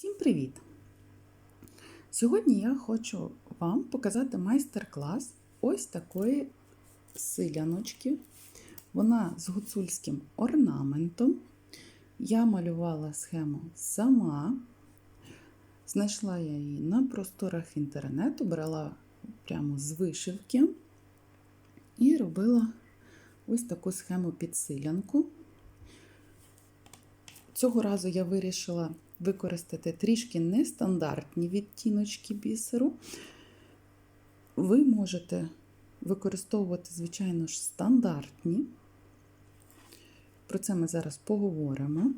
Всім привіт! Сьогодні я хочу вам показати майстер-клас ось такої силяночки. Вона з гуцульським орнаментом. Я малювала схему сама. Знайшла я її на просторах інтернету, брала прямо з вишивки і робила ось таку схему під силянку. Цього разу я вирішила використати трішки нестандартні відтіночки бісеру. Ви можете використовувати, звичайно ж, стандартні. Про це ми зараз поговоримо.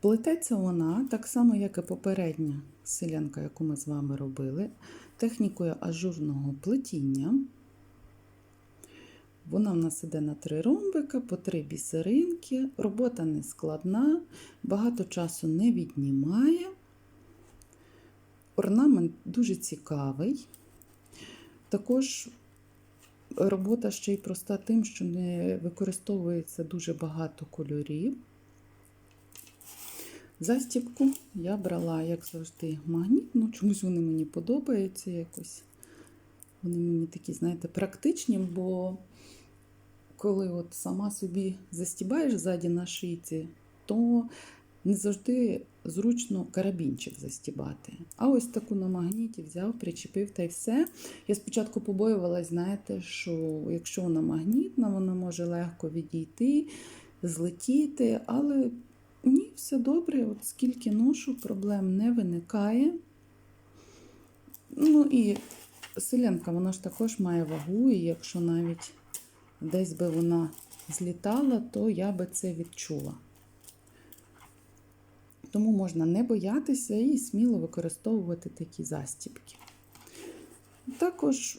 Плететься вона так само, як і попередня селянка, яку ми з вами робили, технікою ажурного плетіння. Вона в нас іде на три ромбика, по три бісеринки. Робота не складна, багато часу не віднімає. Орнамент дуже цікавий. Також робота ще й проста тим, що не використовується дуже багато кольорів. Застібку я брала, як завжди, магнітну, чомусь вони мені подобаються якось. Вони мені такі, знаєте, практичні, бо коли от сама собі застібаєш ззаді на шийці, то не завжди зручно карабінчик застібати. А ось таку на магніті взяв, причепив та й все. Я спочатку побоювалась, знаєте, що якщо вона магнітна, вона може легко відійти, злетіти, але ні, все добре, от скільки ношу, проблем не виникає. Ну і селянка, вона ж також має вагу, і якщо навіть десь би вона злітала, то я би це відчула. Тому можна не боятися і сміло використовувати такі застібки. Також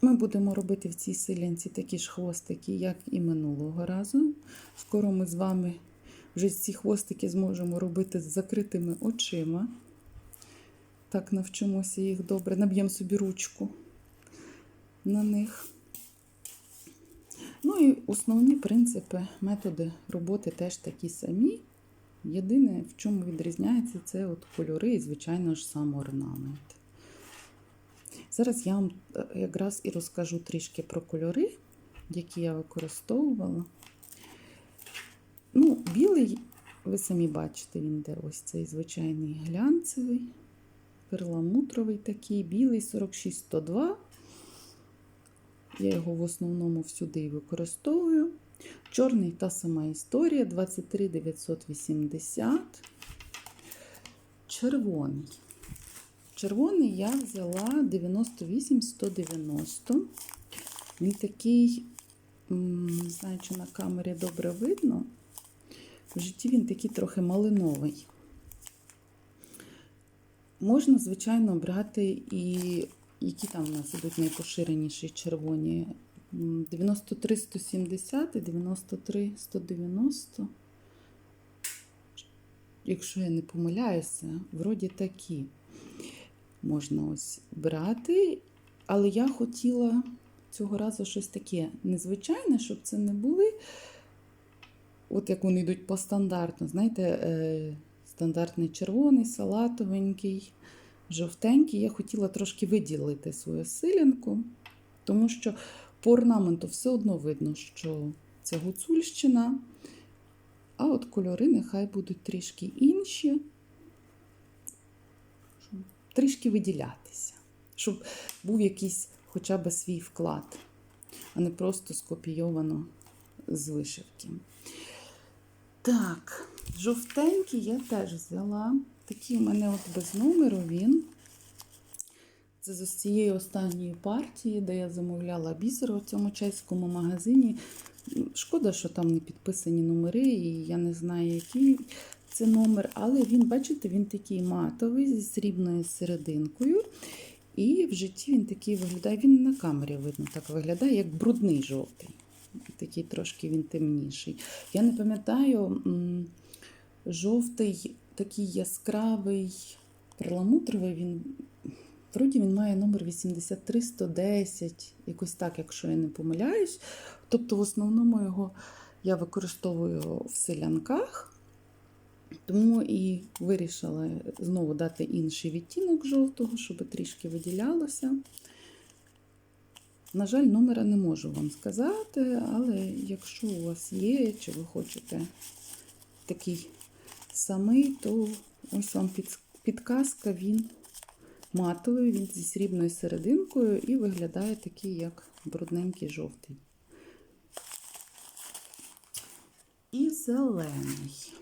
ми будемо робити в цій силянці такі ж хвостики, як і минулого разу. Скоро ми з вами вже ці хвостики зможемо робити з закритими очима. Так, навчимося їх добре, наб'ємо собі ручку на них. Ну і основні принципи, методи роботи теж такі самі. Єдине, в чому відрізняється, це от кольори і, звичайно ж, сам орнамент. Зараз я вам якраз і розкажу трішки про кольори, які я використовувала. Ну, білий, ви самі бачите, він де ось цей звичайний глянцевий, перламутровий такий, білий 46102. Я його в основному всюди і використовую. Чорний та сама історія 23980. Червоний. Червоний я взяла 98190. Він такий, не знаю, чи на камері добре видно. В житті він такий трохи малиновий. Можна, звичайно, брати і які там у нас ідуть найпоширеніші червоні. 93 170 і 93 190. Якщо я не помиляюся, вроді такі можна ось брати. Але я хотіла цього разу щось таке незвичайне, щоб це не були, от як вони йдуть по стандартну, знаєте, стандартний червоний, салатовенький, жовтенький. Я хотіла трошки виділити свою силянку, тому що по орнаменту все одно видно, що це гуцульщина. А от кольори нехай будуть трішки інші, щоб трішки виділятися, щоб був якийсь хоча б свій вклад, а не просто скопійовано з вишивки. Так, жовтенький я теж взяла. Такий у мене от без номеру він. Це з цієї останньої партії, де я замовляла бісер у цьому чеському магазині. Шкода, що там не підписані номери, і я не знаю, який це номер. Але він, бачите, він такий матовий зі срібною серединкою. І в житті він такий виглядає, він на камері видно, так виглядає, як брудний жовтий. Такий трошки він темніший. Я не пам'ятаю, жовтий такий яскравий, перламутровий він. Вроді він має номер 83110, якось так, якщо я не помиляюсь. Тобто, в основному його я використовую в селянках. Тому і вирішила знову дати інший відтінок жовтого, щоб трішки виділялося. На жаль, номера не можу вам сказати, але якщо у вас є, чи ви хочете такий самий, то ось вам підказка, він матовий, він зі срібною серединкою і виглядає такий, як брудненький жовтий. І зелений.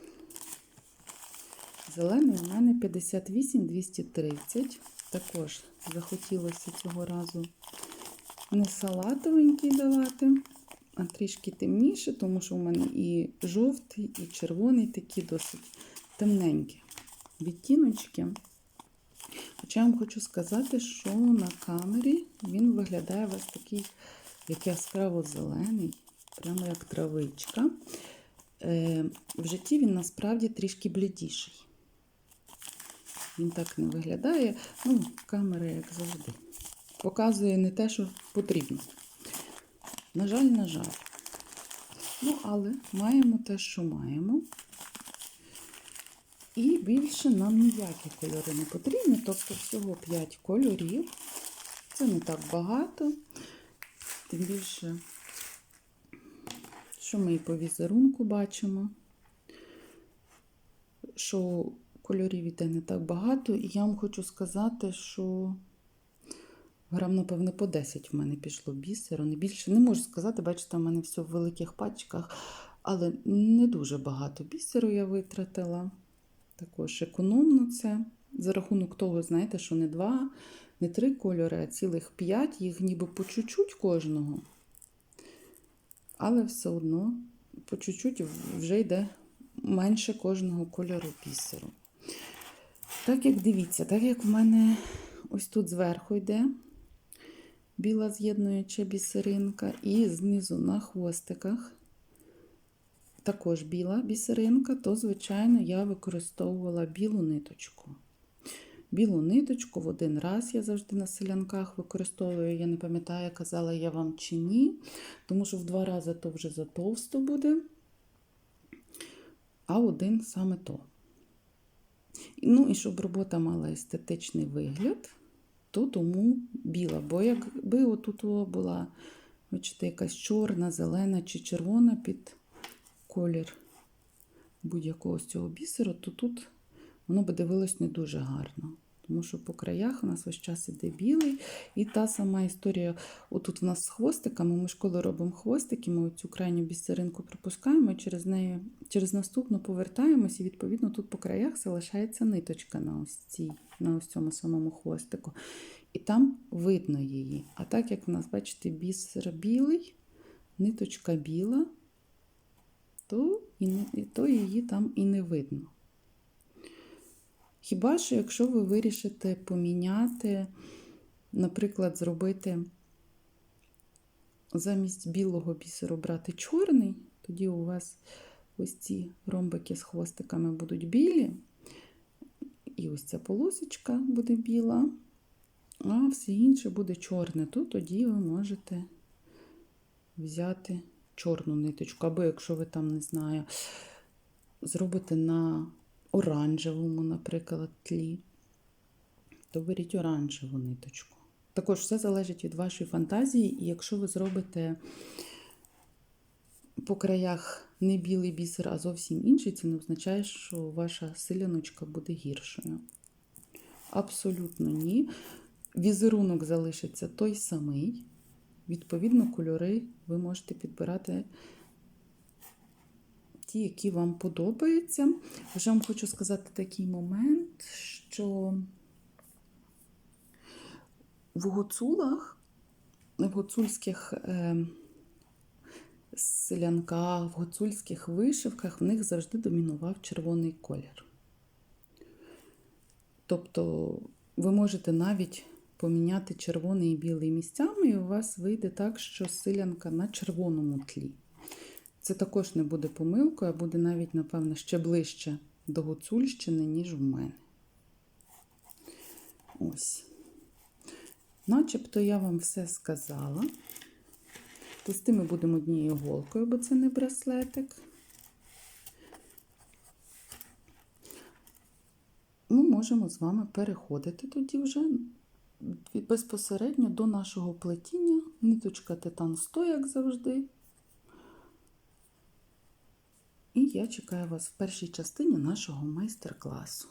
Зелений у мене 58-230. Також захотілося цього разу не салатовенький давати, трішки темніше, тому що у мене і жовтий, і червоний такі досить темненькі відтіночки. Хоча я вам хочу сказати, що на камері він виглядає вас такий, як яскраво зелений, прямо як травичка. Е, в житті він насправді трішки блідіший. Він так не виглядає. Ну, камера, як завжди. Показує не те, що потрібно. На жаль, на жаль. Ну, але маємо те, що маємо. І більше нам ніякі кольори не потрібні. Тобто всього 5 кольорів. Це не так багато. Тим більше, що ми і по візерунку бачимо, що кольорів іде не так багато. І я вам хочу сказати, що грам, напевне, по 10 в мене пішло бісеру. Не більше не можу сказати, бачите, в мене все в великих пачках, але не дуже багато бісеру я витратила. Також економно це. За рахунок того, знаєте, що не два, не три кольори, а цілих п'ять, їх ніби по чуть-чуть кожного. Але все одно по чуть-чуть вже йде менше кожного кольору бісеру. Так як дивіться, так як в мене ось тут зверху йде біла з'єднуюча бісеринка, і знизу на хвостиках також біла бісеринка, то, звичайно, я використовувала білу ниточку. Білу ниточку в один раз я завжди на селянках використовую. Я не пам'ятаю, казала я вам чи ні, тому що в два рази то вже затовсто буде, а один саме то. Ну і щоб робота мала естетичний вигляд, то тому біла. Бо якби отут була, бачите, якась чорна, зелена чи червона під колір будь-якого з цього бісеру, то тут воно би дивилось не дуже гарно. Тому що по краях у нас весь час іде білий. І та сама історія, отут в нас з хвостиками, ми ж коли робимо хвостики, ми цю крайню бісеринку пропускаємо, і через неї, через наступну повертаємось, і відповідно тут по краях залишається ниточка на ось цій, на ось цьому самому хвостику. І там видно її. А так як в нас, бачите, бісер білий, ниточка біла, то, і, то її там і не видно. Хіба що, якщо ви вирішите поміняти, наприклад, зробити замість білого бісеру брати чорний, тоді у вас ось ці ромбики з хвостиками будуть білі, і ось ця полосочка буде біла, а все інше буде чорне. То тоді ви можете взяти чорну ниточку, або якщо ви там, не знаю, зробите на оранжевому, наприклад, тлі, то беріть оранжеву ниточку. Також все залежить від вашої фантазії, і якщо ви зробите по краях не білий бісер, а зовсім інший, це не означає, що ваша силяночка буде гіршою. Абсолютно ні. Візерунок залишиться той самий. Відповідно, кольори ви можете підбирати ті, які вам подобаються. Вже вам хочу сказати такий момент, що в гуцулах, в гуцульських е, селянках, в гуцульських вишивках в них завжди домінував червоний колір. Тобто ви можете навіть поміняти червоний і білий місцями, і у вас вийде так, що силянка на червоному тлі. Це також не буде помилкою, а буде навіть, напевно, ще ближче до Гуцульщини, ніж в мене. Ось. Начебто я вам все сказала. Плести ми будемо однією голкою, бо це не браслетик. ми можемо з вами переходити тоді вже безпосередньо до нашого плетіння. Ниточка титан 100, як завжди. І я чекаю вас в першій частині нашого майстер-класу.